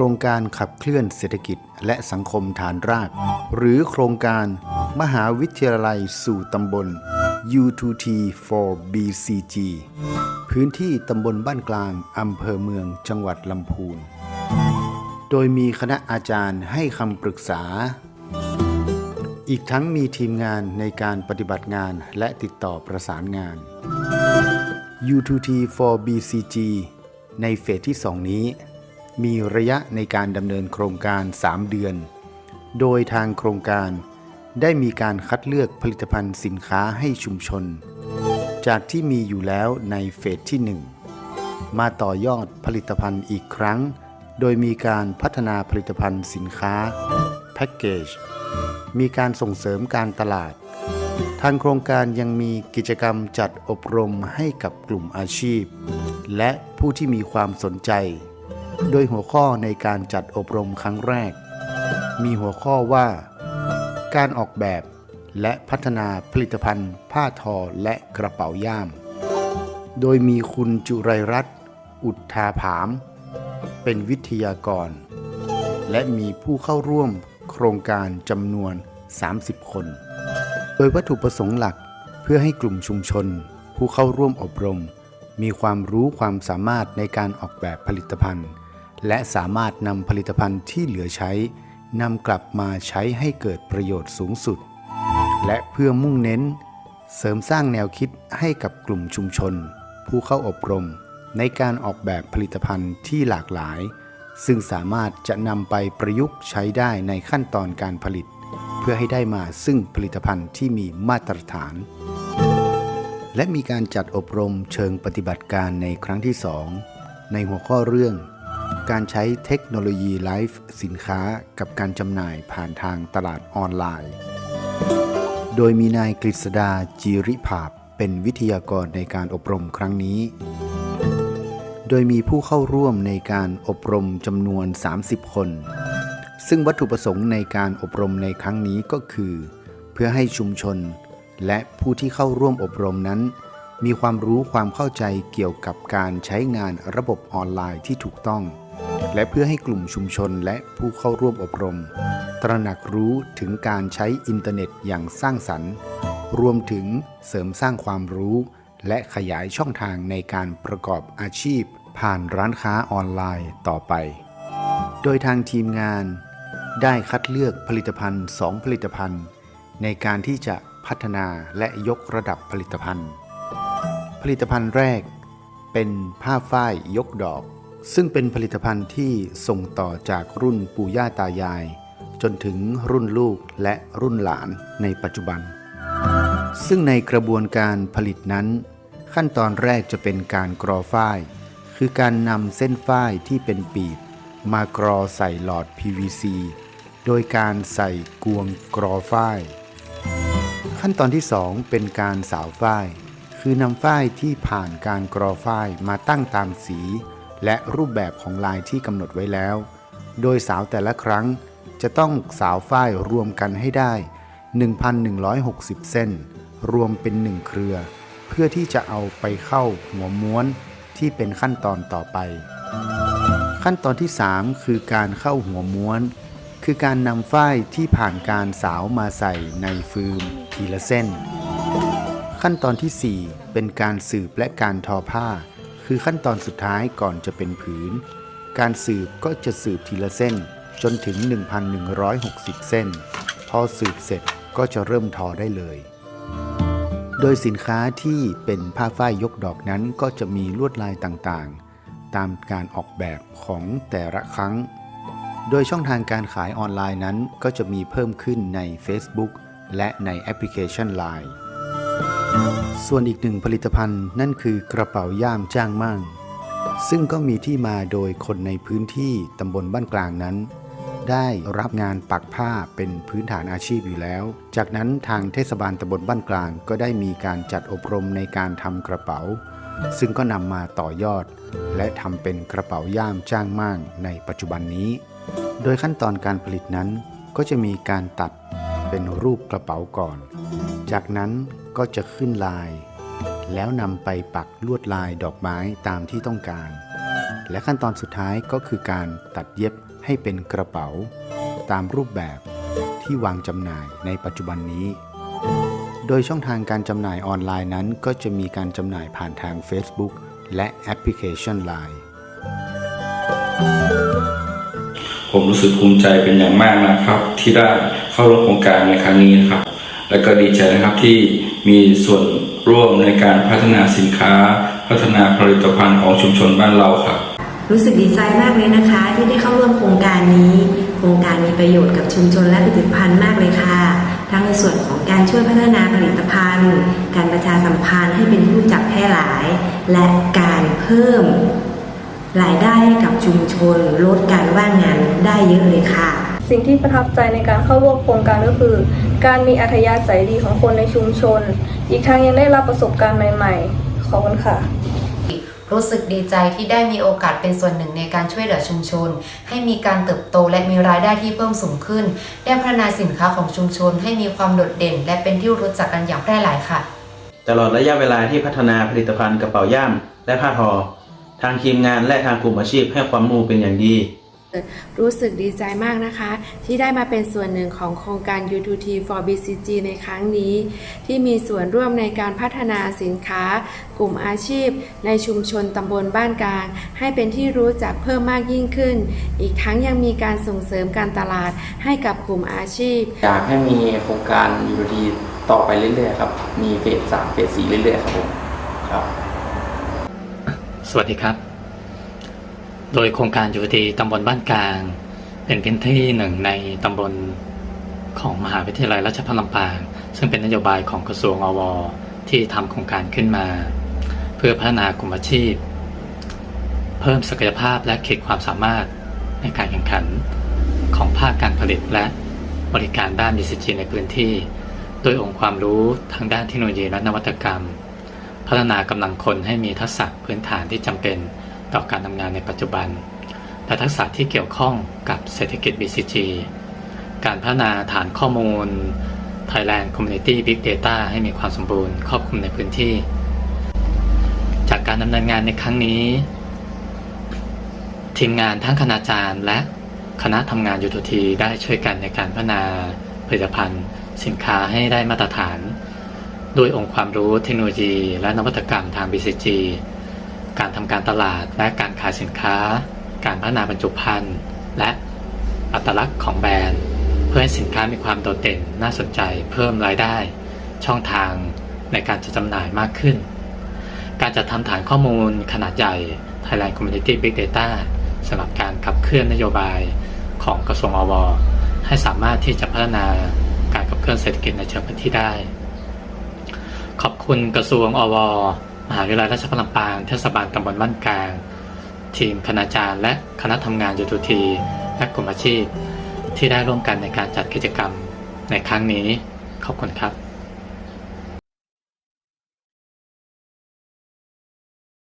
รงการขับเคลื่อนเศรษฐกิจและสังคมฐานราก หรือโครงการมหาวิทยาลัยสู่ตำบล U2T for BCG พื้นที่ตำบลบ้านกลางอำเภอเมืองจังหวัดลำพูน โดยมีคณะอาจารย์ให้คำปรึกษา อีกทั้งมีทีมงานในการปฏิบัติงานและติดต่อประสานงาน U2T for BCG ในเฟสที่ 2 นี้ มีระยะในการดำเนินโครงการ 3 เดือน โดยทางโครงการได้มีการคัดเลือกผลิตภัณฑ์สินค้าให้ชุมชน จากที่มีอยู่แล้วในเฟสที่ 1 มาต่อยอดผลิตภัณฑ์อีกครั้ง โดยมีการพัฒนาผลิตภัณฑ์สินค้าแพ็กเกจ มีการส่งเสริมการตลาด ทางโครงการยังมีกิจกรรมจัดอบรมให้กับกลุ่มอาชีพ และผู้ที่มีความสนใจ โดยหัวข้อในการจัดอบรมครั้งแรก มีหัวข้อว่า การออกแบบและพัฒนาผลิตภัณฑ์ ผ้าทอและกระเป๋าย่าม โดยมีคุณจุไรรัตน์อุทธาผาม เป็นวิทยากร และมีผู้เข้าร่วมโครงการจำนวน 30 คน โดยวัตถุประสงค์หลักเพื่อให้กลุ่มชุมชน ผู้เข้าร่วมอบรม มีความรู้ความสามารถในการออกแบบผลิตภัณฑ์ และสามารถนำผลิตภัณฑ์ที่เหลือใช้นำกลับมาใช้ให้เกิดประโยชน์สูงสุด และเพื่อมุ่งเน้น เสริมสร้างแนวคิดให้กับกลุ่มชุมชน ผู้เข้าอบรม ในการออกแบบผลิตภัณฑ์ที่หลากหลาย ซึ่งสามารถจะนำไปประยุกต์ใช้ได้ในขั้นตอนการผลิต เพื่อให้ได้มาซึ่งผลิตภัณฑ์ที่มีมาตรฐาน และมีการจัดอบรมเชิงปฏิบัติการในครั้งที่ 2 ในหัวข้อเรื่อง การใช้เทคโนโลยีไลฟ์สินค้ากับการจำหน่ายผ่านทางตลาดออนไลน์ โดยมีนายกฤษดาจีริภาพเป็นวิทยากรในการอบรมครั้งนี้ โดยมีผู้เข้าร่วมในการอบรมจำนวน 30 คน ซึ่งวัตถุประสงค์ในการอบรมในครั้งนี้ก็คือ เพื่อให้ชุมชน และผู้ที่เข้าร่วมอบรมนั้น มีความรู้ความเข้าใจเกี่ยวกับการใช้งานระบบออนไลน์ที่ถูกต้อง และเพื่อให้กลุ่มชุมชนและผู้เข้าร่วมอบรม ตระหนักรู้ถึงการใช้อินเทอร์เน็ตอย่างสร้างสรรค์ รวมถึงเสริมสร้างความรู้ และขยายช่องทางในการประกอบอาชีพ ผ่านร้านค้าออนไลน์ต่อไป โดยทางทีมงาน ได้คัดเลือกผลิตภัณฑ์ 2 ผลิตภัณฑ์ ในการที่จะพัฒนาและยกระดับผลิตภัณฑ์ ผลิตภัณฑ์แรกเป็นผ้าฝ้ายยกดอก ซึ่งเป็นผลิตภัณฑ์ที่ส่งต่อจากรุ่นปู่ย่าตายาย จนถึงรุ่นลูกและรุ่นหลานในปัจจุบัน ซึ่งในกระบวนการผลิตนั้น ขั้นตอนแรกจะเป็นการกรอฝ้าย คือการนำเส้นฝ้ายที่เป็นปีบ มากรอใส่หลอด PVC โดยการใส่กวงกรอฝ้าย ขั้นตอนที่ 2 เป็นการสาวฝ้าย คือนำฝ้ายที่ผ่านการกรอฝ้ายมาตั้งตามสี และรูปแบบของลายที่กำหนดไว้แล้ว โดยสาวแต่ละครั้งจะต้องสาวฝ้ายรวมกันให้ได้ 1,160 เส้น รวมเป็น1เครือ เพื่อที่จะเอาไปเข้าหัวม้วนที่เป็นขั้นตอนต่อไป ขั้นตอนที่ 3 คือการเข้าหัวม้วน คือการนำฝ้ายที่ผ่านการสาวมาใส่ในฟืมทีละเส้น ขั้นตอนทีสี่ 4 เป็นการสืบและการทอผ้า คือขั้นตอนสุดท้ายก่อนจะเป็นผืน การสืบก็จะสืบทีละเส้น จนถึง 1,160 เส้น พอสืบเสร็จก็จะเริ่มทอได้เลย โดยสินค้าที่เป็นผ้าฝ้ายยกดอกนั้นก็จะมีลวดลายต่างๆ ตามการออกแบบของแต่ละครั้ง โดยช่องทางการขายออนไลน์นั้นก็จะมีเพิ่มขึ้นใน Facebook และในแอปพลิเคชัน Line ส่วนอีกหนึ่งผลิตภัณฑ์นั่นคือกระเป๋าย่ามจ้างมั่ง ซึ่งก็มีที่มาโดยคนในพื้นที่ตำบลบ้านกลางนั้น ได้รับงานปักผ้าเป็นพื้นฐานอาชีพอยู่แล้ว จากนั้นทางเทศบาลตำบลบ้านกลางก็ได้มีการจัดอบรมในการทำกระเป๋า ซึ่งก็นำมาต่อยอด และทำเป็นกระเป๋าย่ามจ้างมั่งในปัจจุบันนี้ โดยขั้นตอนการผลิตนั้นก็จะมีการตัดเป็นรูปกระเป๋าก่อน จากนั้น ก็จะขึ้นลาย แล้วนำไปปักลวดลายดอกไม้ตามที่ต้องการ และขั้นตอนสุดท้ายก็คือการตัดเย็บให้เป็นกระเป๋า ตามรูปแบบที่วางจำหน่ายในปัจจุบันนี้ โดยช่องทางการจำหน่ายออนไลน์นั้น ก็จะมีการจำหน่ายผ่านทาง Facebook และแอปพลิเคชัน Line ผมรู้สึกภูมิใจเป็นอย่างมากนะครับ ที่ได้เข้าร่วมโครงการในครั้งนี้นะครับ และก็ดีใจนะครับที่ มีส่วนร่วมในการพัฒนาสินค้า พัฒนาผลิตภัณฑ์ของชุมชนบ้านเราครับ รู้สึกดีใจมากเลยนะคะ ที่ได้เข้าร่วมโครงการนี้ โครงการมีประโยชน์กับชุมชนและผลิตภัณฑ์มากเลยค่ะ ทั้งในส่วนของการช่วยพัฒนาผลิตภัณฑ์ การประชาสัมพันธ์ให้เป็นที่รู้จักแพร่หลาย และการเพิ่มรายได้ให้กับชุมชนลดการว่างงานได้เยอะเลยค่ะ สิ่งที่ประทับใจในการเข้าร่วมโครงการก็คือ การมีอัธยาศัยดีของคนในชุมชน อีกทั้งยังได้รับประสบการณ์ใหม่ๆ ขอบคุณค่ะ รู้สึกดีใจที่ได้มีโอกาสเป็นส่วนหนึ่งในการช่วยเหลือชุมชน ให้มีการเติบโตและมีรายได้ที่เพิ่มสูงขึ้น ได้พัฒนาสินค้าของชุมชน ให้มีความโดดเด่น และเป็นที่รู้จักกันอย่างแพร่หลายค่ะ ตลอดระยะเวลาที่พัฒนาผลิตภัณฑ์กระเป๋าย่ามและผ้าทอ ทางทีมงานและทางกลุ่มอาชีพให้ความรู้เป็นอย่างดี รู้สึกดีใจมากนะคะ ที่ได้มาเป็นส่วนหนึ่งของโครงการ U2T for BCG ในครั้งนี้ ที่มีส่วนร่วมในการพัฒนาสินค้า กลุ่มอาชีพ ในชุมชนตำบลบ้านกลาง ให้เป็นที่รู้จักเพิ่มมากยิ่งขึ้น อีกทั้งยังมีการส่งเสริมการตลาดให้กับกลุ่มอาชีพ อยากให้มีโครงการยูทีต่อไปเรื่อยๆครับ มีเฟสสามเฟสสี่เรื่อยๆครับผมครับ สวัสดีครับ โดยโครงการอยู่ดีตำบลบ้านกลาง เป็นพื้นที่หนึ่งในตำบลของมหาวิทยาลัยราชภัฏลำปาง ซึ่งเป็นนโยบายของกระทรวงอว ที่ทำโครงการขึ้นมา เพื่อพัฒนากลุ่มอาชีพ เพิ่มศักยภาพและขีดความสามารถในการแข่งขัน ของภาคการผลิตและบริการด้าน BCG ในพื้นที่ โดยองค์ความรู้ทางด้านเทคโนโลยีและนวัตกรรม พัฒนากำลังคนให้มีทักษะพื้นฐานที่จำเป็น ต่อการทำงานในปัจจุบัน และทักษะที่เกี่ยวข้องกับเศรษฐกิจ BCG การพัฒนาฐานข้อมูล Thailand Community Big Data ให้มีความสมบูรณ์ครอบคลุมในพื้นที่ จากการดำเนินงานในครั้งนี้ ทีมงานทั้งคณาจารย์และคณะทำงานยูทูทีได้ช่วยกันในการพัฒนาผลิตภัณฑ์ สินค้าให้ได้มาตรฐาน ด้วยองค์ความรู้เทคโนโลยี และนวัตกรรมทาง BCG การทำการตลาดและการขายสินค้า การพัฒนาบรรจุภัณฑ์ และอัตลักษณ์ของแบรนด์ เพื่อให้สินค้ามีความโดดเด่นน่าสนใจเพิ่มรายได้ ช่องทางในการจัดจำหน่ายมากขึ้น การจัดทำฐานข้อมูลขนาดใหญ่ Thailand Community Big Data สำหรับการขับเคลื่อนนโยบายของกระทรวงอวให้สามารถที่จะพัฒนาการขับเคลื่อนเศรษฐกิจในเชิงพื้นที่ได้ ขอบคุณกระทรวงอว มหาวิทยาลัยราชภัฏลำปางเทศบาลตำบลบ้านกลาง ทีมคณาจารย์ และคณะทำงานยูทูทีและกลุ่มอาชีพ ที่ได้ร่วมกันในการจัดกิจกรรม ในครั้งนี้ขอบคุณครับ